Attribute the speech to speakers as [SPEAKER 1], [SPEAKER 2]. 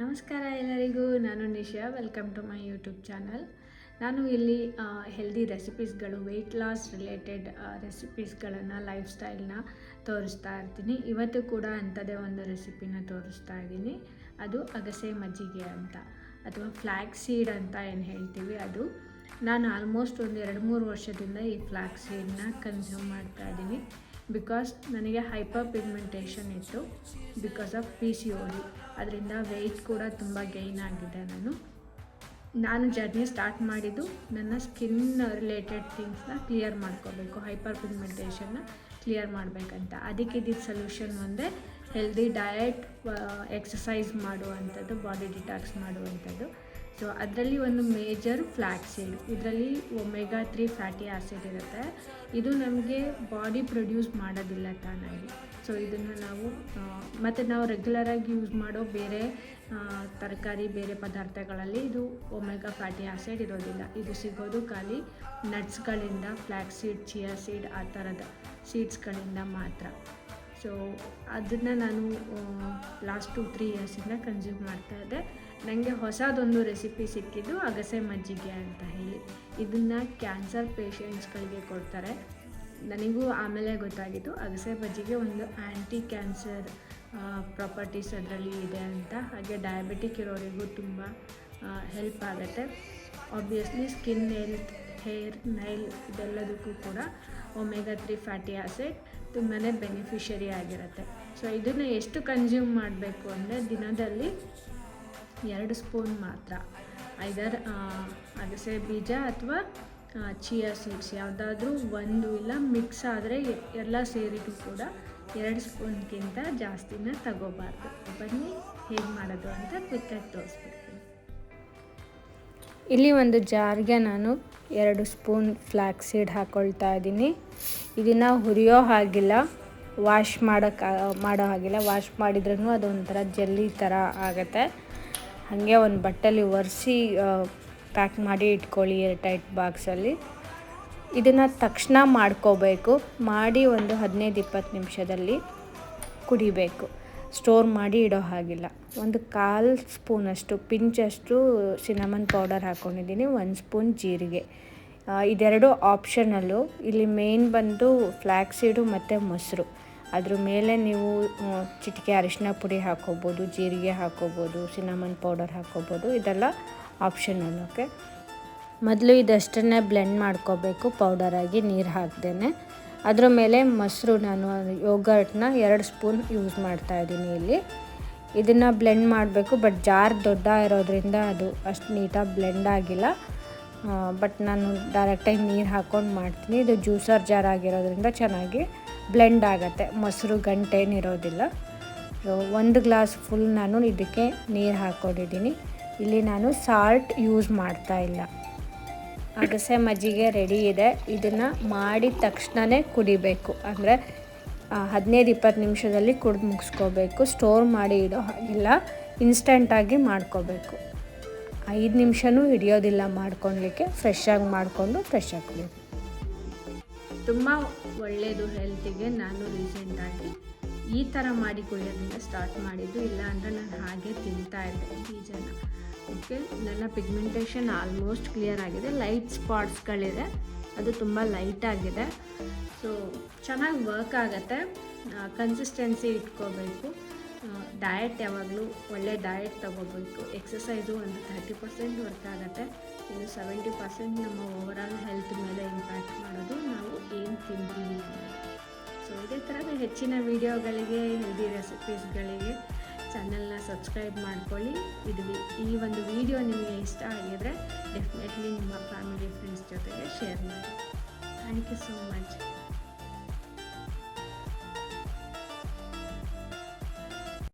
[SPEAKER 1] ನಮಸ್ಕಾರ ಎಲ್ಲರಿಗೂ, ನಾನು Nisha welcome to my YouTube channel ನಾನು ಇಲ್ಲಿ ಹೆಲ್ದಿ ರೆಸಿಪೀಸ್ಗಳು ವೆಯ್ಟ್ ಲಾಸ್ ರಿಲೇಟೆಡ್ ರೆಸಿಪೀಸ್ಗಳನ್ನು ಲೈಫ್ ಸ್ಟೈಲ್ನ ತೋರಿಸ್ತಾ ಇರ್ತೀನಿ. ಇವತ್ತು ಕೂಡ ಅಂಥದ್ದೇ ಒಂದು ರೆಸಿಪಿನ ತೋರಿಸ್ತಾ ಇದ್ದೀನಿ. ಅದು ಅಗಸೆ ಮಜ್ಜಿಗೆ ಅಂತ, ಅಥವಾ ಫ್ಲ್ಯಾಕ್ ಸೀಡ್ ಅಂತ ಏನು ಹೇಳ್ತೀವಿ ಅದು. ನಾನು ಆಲ್ಮೋಸ್ಟ್ ಒಂದು ಎರಡು ಮೂರು ವರ್ಷದಿಂದ ಈ ಫ್ಲ್ಯಾಕ್ ಸೀಡನ್ನ ಕನ್ಸ್ಯೂಮ್ ಮಾಡ್ತಾ ಇದ್ದೀನಿ. ಬಿಕಾಸ್ ನನಗೆ ಹೈಪರ್ ಪಿಗ್ಮೆಂಟೇಷನ್ ಇತ್ತು because of P C O ಅದರಿಂದ ವೆಯ್ಟ್ ಕೂಡ ತುಂಬ ಗೈನ್ ಆಗಿದೆ ನಾನು. ನಾನು ಜರ್ನಿ ಸ್ಟಾರ್ಟ್ ಮಾಡಿದ್ದು ನನ್ನ ಸ್ಕಿನ್ ರಿಲೇಟೆಡ್ ಥಿಂಗ್ಸ್ನ ಕ್ಲಿಯರ್ ಮಾಡ್ಕೋಬೇಕು ಹೈಪರ್ ಪಿಗ್ಮೆಂಟೇಷನ್ನ ಕ್ಲಿಯರ್ ಮಾಡಬೇಕಂತ. ಅದಕ್ಕೆ ಇದ್ದಿದ್ದ ಸೊಲ್ಯೂಷನ್ ಒಂದೇ ಹೆಲ್ದಿ ಡಯಟ್ ಎಕ್ಸಸೈಸ್ ಮಾಡುವಂಥದ್ದು ಬಾಡಿ ಡಿಟಾಕ್ಸ್ ಮಾಡುವಂಥದ್ದು. ಸೊ ಅದರಲ್ಲಿ ಒಂದು ಮೇಜರ್ ಫ್ಲ್ಯಾಕ್ ಸೀಡ್ ಇದರಲ್ಲಿ ಒಮೆಗಾ ತ್ರೀ ಫ್ಯಾಟಿ ಆ್ಯಸಿಡ್ ಇರುತ್ತೆ. ಇದು ನಮಗೆ ಬಾಡಿ ಪ್ರೊಡ್ಯೂಸ್ ಮಾಡೋದಿಲ್ಲ ತಾನಾಗಿ. ಸೊ ಇದನ್ನು ನಾವು ಮತ್ತು ನಾವು ರೆಗ್ಯುಲರಾಗಿ ಯೂಸ್ ಮಾಡೋ ಬೇರೆ ತರಕಾರಿ, ಬೇರೆ ಪದಾರ್ಥಗಳಲ್ಲಿ ಇದು ಒಮೆಗಾ ಫ್ಯಾಟಿ ಆ್ಯಸಿಡ್ ಇರೋದಿಲ್ಲ. ಇದು ಸಿಗೋದು ಖಾಲಿ ನಟ್ಸ್ಗಳಿಂದ ಫ್ಲ್ಯಾಕ್ ಸೀಡ್ ಚಿಯಾ ಸೀಡ್ ಆ ಥರದ ಸೀಡ್ಸ್ಗಳಿಂದ ಮಾತ್ರ. ಸೊ ಅದನ್ನು ನಾನು ಲಾಸ್ಟ್ ಟು ತ್ರೀ ಇಯರ್ಸಿಂದ ಕನ್ಸ್ಯೂಮ್ ಮಾಡ್ತಾಯಿದ್ದೆ ನನಗೆ ಹೊಸದೊಂದು ರೆಸಿಪಿ ಸಿಕ್ಕಿದ್ದು ಅಗಸೆ ಮಜ್ಜಿಗೆ ಅಂತ ಹೇಳಿ. ಇದನ್ನು ಕ್ಯಾನ್ಸರ್ ಪೇಷಂಟ್ಸ್ಗಳಿಗೆ ಕೊಡ್ತಾರೆ. ನನಗೂ ಆಮೇಲೆ ಗೊತ್ತಾಗಿತ್ತು ಅಗಸೆ ಮಜ್ಜಿಗೆ ಒಂದು ಆ್ಯಂಟಿ ಕ್ಯಾನ್ಸರ್ ಪ್ರಾಪರ್ಟೀಸ್ ಅದರಲ್ಲಿ ಇದೆ ಅಂತ. ಹಾಗೆ ಡಯಾಬಿಟಿಕ್ ಇರೋರಿಗೂ ತುಂಬ ಹೆಲ್ಪ್ ಆಗುತ್ತೆ. Obviously skin health hair nail ಇದೆಲ್ಲದಕ್ಕೂ ಕೂಡ ಒಮೆಗಾ ತ್ರೀ ಫ್ಯಾಟಿ ಆಸಿಡ್ ತುಂಬಾ ಬೆನಿಫಿಷರಿ ಆಗಿರುತ್ತೆ. ಸೊ ಇದನ್ನು ಎಷ್ಟು ಕನ್ಸ್ಯೂಮ್ ಮಾಡಬೇಕು ಅಂದರೆ ದಿನದಲ್ಲಿ ಎರಡು ಸ್ಪೂನ್ ಮಾತ್ರ. ಐದರ್ ಅಗಸೆ ಬೀಜ ಅಥವಾ ಚಿಯಾ ಸೀಡ್ಸ್ ಯಾವುದಾದ್ರೂ ಒಂದು ಇಲ್ಲ ಮಿಕ್ಸ್ ಆದರೆ ಎಲ್ಲ ಸೇರಿಗೂ ಕೂಡ ಎರಡು ಸ್ಪೂನ್ಗಿಂತ ಜಾಸ್ತಿನ ತಗೋಬಾರ್ದು. ಬನ್ನಿ, ಹೇಗೆ ಮಾಡೋದು ಅಂತ ಕ್ವಿಕ್ಕಾಗಿ ತೋರಿಸ್ಬಿಡ್ತೀನಿ. ಇಲ್ಲಿ ಒಂದು ಜಾರ್ಗೆ ನಾನು ಎರಡು ಸ್ಪೂನ್ ಫ್ಲ್ಯಾಕ್ ಸೀಡ್ ಹಾಕ್ಕೊಳ್ತಾ ಇದ್ದೀನಿ. ಇದನ್ನು ಹುರಿಯೋ ಹಾಗಿಲ್ಲ, ವಾಶ್ ಮಾಡೋಕ್ಕೆ ಮಾಡೋ ಹಾಗಿಲ್ಲ. ವಾಶ್ ಮಾಡಿದ್ರೂ ಅದೊಂಥರ ಜಲ್ಲಿ ಥರ ಆಗುತ್ತೆ. ಹಾಗೆ ಒಂದು ಬಟ್ಟೆಲಿ ಒರೆಸಿ ಪ್ಯಾಕ್ ಮಾಡಿ ಇಟ್ಕೊಳ್ಳಿ ಟೈಟ್ ಬಾಕ್ಸಲ್ಲಿ. ಇದನ್ನು ತಕ್ಷಣ ಮಾಡ್ಕೋಬೇಕು. ಮಾಡಿ ಒಂದು ಹದಿನೈದು ಇಪ್ಪತ್ತು ನಿಮಿಷದಲ್ಲಿ ಕುಡಿಬೇಕು. ಸ್ಟೋರ್ ಮಾಡಿ ಇಡೋ ಹಾಗಿಲ್ಲ. ಒಂದು ಕಾಲು ಸ್ಪೂನಷ್ಟು ಪಿಂಚಷ್ಟು ಸಿನಮನ್ ಪೌಡರ್ ಹಾಕ್ಕೊಂಡಿದ್ದೀನಿ ಒಂದು ಸ್ಪೂನ್ ಜೀರಿಗೆ. ಇದೆರಡು ಆಪ್ಷನಲ್ಲು. ಇಲ್ಲಿ ಮೇನ್ ಬಂದು ಫ್ಲ್ಯಾಕ್ಸೀಡು ಮತ್ತು ಮೊಸರು. ಅದ್ರ ಮೇಲೆ ನೀವು ಚಿಟಿಕೆ ಅರಿಶಿನ ಪುಡಿ ಹಾಕ್ಕೋಬೋದು ಜೀರಿಗೆ ಹಾಕ್ಕೋಬೋದು ಸಿನಮನ್ ಪೌಡರ್ ಹಾಕ್ಕೋಬೋದು ಇದೆಲ್ಲ ಆಪ್ಷನಲ್, ಓಕೆ? ಮೊದಲು ಇದಷ್ಟನ್ನೇ ಬ್ಲೆಂಡ್ ಮಾಡ್ಕೋಬೇಕು ಪೌಡರಾಗಿ ನೀರು ಹಾಕ್ದೇನೆ. ಅದರ ಮೇಲೆ ಮೊಸರು ನಾನು ಯೋಗರ್ಟ್ನ ಎರಡು ಸ್ಪೂನ್ ಯೂಸ್ ಮಾಡ್ತಾ ಇದ್ದೀನಿ ಇಲ್ಲಿ. ಇದನ್ನು ಬ್ಲೆಂಡ್ ಮಾಡಬೇಕು, ಬಟ್ ಜಾರ್ ದೊಡ್ಡ ಇರೋದ್ರಿಂದ ಅದು ಅಷ್ಟು ನೀಟಾಗಿ ಬ್ಲೆಂಡ್ ಆಗಿಲ್ಲ. ಬಟ್ ನಾನು ಡೈರೆಕ್ಟಾಗಿ ನೀರು ಹಾಕ್ಕೊಂಡು ಮಾಡ್ತೀನಿ. ಇದು ಜ್ಯೂಸರ್ ಜಾರ್ ಆಗಿರೋದ್ರಿಂದ ಚೆನ್ನಾಗಿ ಬ್ಲೆಂಡ್ ಆಗುತ್ತೆ. ಮೊಸರು ಗಂಟೇನಿರೋದಿಲ್ಲ ಸೊ ಒಂದು ಗ್ಲಾಸ್ ಫುಲ್ ನಾನು ಇದಕ್ಕೆ ನೀರು ಹಾಕ್ಕೊಂಡಿದ್ದೀನಿ ಇಲ್ಲಿ ನಾನು ಸಾಲ್ಟ್ ಯೂಸ್ ಮಾಡ್ತಾ ಇಲ್ಲ. ಅಗಸೆ ಮಜ್ಜಿಗೆ ರೆಡಿ ಇದೆ. ಇದನ್ನು ಮಾಡಿದ ತಕ್ಷಣವೇ ಕುಡಿಬೇಕು. ಅಂದರೆ ಹದಿನೈದು, ಇಪ್ಪತ್ತು ನಿಮಿಷದಲ್ಲಿ ಕುಡಿದು ಮುಗಿಸ್ಕೋಬೇಕು. ಸ್ಟೋರ್ ಮಾಡಿ ಇಡೋ ಹಾಗಿಲ್ಲ. ಇನ್ಸ್ಟೆಂಟಾಗಿ ಮಾಡ್ಕೋಬೇಕು. ಐದು ನಿಮಿಷನೂ ಹಿಡಿಯೋದಿಲ್ಲ ಮಾಡ್ಕೊಳ್ಲಿಕ್ಕೆ. ಫ್ರೆಶ್ಶಾಗಿ ಮಾಡಿಕೊಂಡು ಫ್ರೆಶ್ಶಾಗಿ ಕುಡಿಯೋದು ತುಂಬ ಒಳ್ಳೆಯದು ಹೆಲ್ತಿಗೆ ನಾನು ರೀಸೆಂಟಾಗಿ ಈ ಥರ ಮಾಡಿ ಕುಡಿಯೋದ್ರಿಂದ ಸ್ಟಾರ್ಟ್ ಮಾಡಿದ್ದು. ಇಲ್ಲ ಅಂದರೆ ನಾನು ಹಾಗೆ ತಿಂತಾ ಇದ್ದೆ ಬೀಜನ ಓಕೆ ನನ್ನ ಪಿಗ್ಮೆಂಟೇಷನ್ ಆಲ್ಮೋಸ್ಟ್ ಕ್ಲಿಯರ್ ಆಗಿದೆ. ಲೈಟ್ ಸ್ಪಾಟ್ಸ್ಗಳಿದೆ ಅದು ತುಂಬ ಲೈಟ್ ಆಗಿದೆ. ಸೊ ಚೆನ್ನಾಗಿ ವರ್ಕ್ ಆಗುತ್ತೆ. ಕನ್ಸಿಸ್ಟೆನ್ಸಿ ಇಟ್ಕೋಬೇಕು. ಡಯಟ್ ಯಾವಾಗಲೂ ಒಳ್ಳೆ ಡಯಟ್ ತೊಗೋಬೇಕು. ಎಕ್ಸಸೈಸು ಒಂದು ಥರ್ಟಿ ಪರ್ಸೆಂಟ್ ವರ್ಕ್ ಆಗುತ್ತೆ. ಇನ್ನು ಸೆವೆಂಟಿ ಪರ್ಸೆಂಟ್ ನಮ್ಮ ಓವರಾಲ್ ಹೆಲ್ತ್ ಮೇಲೆ ಇಂಪ್ಯಾಕ್ಟ್ ಮಾಡೋದು ನಾವು ಏನು ತಿಂತೀವಿ ಸೊ ಇದೇ ಥರದ ಹೆಚ್ಚಿನ ವೀಡಿಯೋಗಳಿಗೆ ಹೆಲ್ದಿ ರೆಸಿಪೀಸ್ಗಳಿಗೆ ಚಾನಲ್ನ ಸಬ್ಸ್ಕ್ರೈಬ್ ಮಾಡ್ಕೊಳ್ಳಿ. ಇದು ಈ ಒಂದು ವಿಡಿಯೋ ನಿಮಗೆ ಇಷ್ಟ ಆಗಿದರೆ ಡೆಫಿನೆಟ್ಲಿ ನಿಮ್ಮ ಫ್ಯಾಮಿಲಿ ಫ್ರೆಂಡ್ಸ್ ಜೊತೆಗೆ ಶೇರ್ ಮಾಡಿ. Thank you so much